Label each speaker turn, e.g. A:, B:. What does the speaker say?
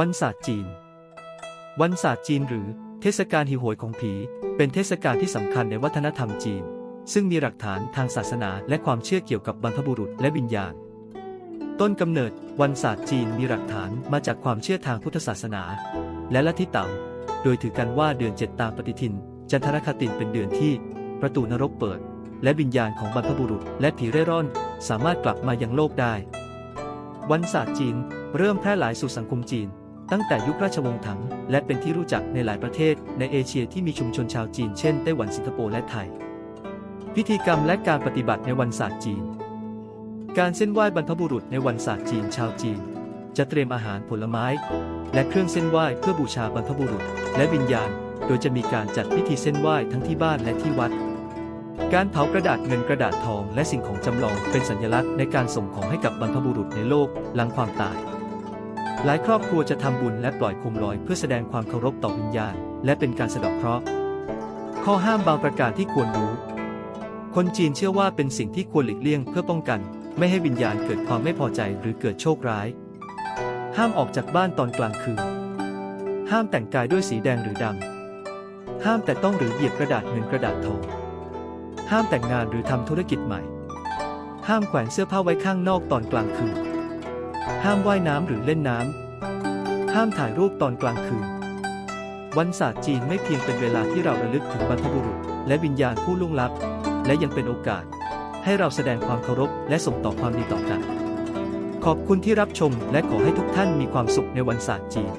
A: วันศาสตร์จีน วันศาสตร์จีนหรือเทศกาลหิวโหยของผี เป็นเทศกาลที่สำคัญในวัฒนธรรมจีน ซึ่งมีหลักฐานทางศาสนาและความเชื่อเกี่ยวกับบรรพบุรุษและวิญญาณ ต้นกำเนิดวันศาสตร์จีนมีหลักฐานมาจากความเชื่อทางพุทธศาสนา และลัทธิเต๋าโดยถือกันว่าเดือนเจ็ดตามปฏิทิน จันทรคติเป็นเดือนที่ ประตูนรกเปิด และวิญญาณของบรรพบุรุษ และผีเร่ร่อน สามารถกลับมายังโลกได้ วันศาสตร์จีนเริ่มแพร่หลายสู่สังคมจีน ตั้งแต่ยุคราชวงศ์ถัง และเป็นที่รู้จักในหลายประเทศในเอเชียที่มีชุมชนชาวจีนเช่นไต้หวันสิงคโปร์และไทย พิธีกรรมและการปฏิบัติในวันศาสตร์จีน การเส้นไหว้บรรพบุรุษในวันศาสตร์จีนชาวจีน จะเตรียมอาหารผลไม้ และเครื่องเส้นไหว้เพื่อบูชาบรรพบุรุษ และวิญญาณ โดยจะมีการจัดพิธีเส้นไหว้ทั้งที่บ้านและที่วัดการเผากระดาษเงินกระดาษทองและสิ่งของจำลองเป็นสัญลักษณ์ในการส่งของให้กับบรรพบุรุษในโลกหลังความตาย หลายครอบครัวจะทำบุญและปล่อยโคมลอยเพื่อแสดงความเคารพต่อวิญญาณ และเป็นการสะเดอกเคราะห์ ข้อห้ามบางประการที่ควรรู้ คนจีนเชื่อว่าเป็นสิ่งที่ควรหลีกเลี่ยงเพื่อป้องกัน ไม่ให้วิญญาณเกิดความไม่พอใจหรือเกิดโชคร้าย ห้ามออกจากบ้านตอนกลางคืน ห้ามแต่งกายด้วยสีแดงหรือดำ ห้ามแต่ต้องหรือเหยียบกระดาษเงินกระดาษทอง ห้ามแต่งงานหรือทำธุรกิจใหม่ ห้ามแขวนเสื้อผ้าไว้ข้างนอกตอนกลางคืน ห้ามว่ายน้ำหรือเล่นน้ำ ห้ามถ่ายรูปตอนกลางคืน วันศาสตร์จีนไม่เพียงเป็นเวลาที่เราระลึกถึงบรรพบุรุษ และวิญญาณผู้ล่วงลับ และยังเป็นโอกาส ให้เราแสดงความเคารพและส่งต่อความดีต่อกัน ขอบคุณที่รับชมและขอให้ทุกท่านมีความสุขในวันศาสตร์จีน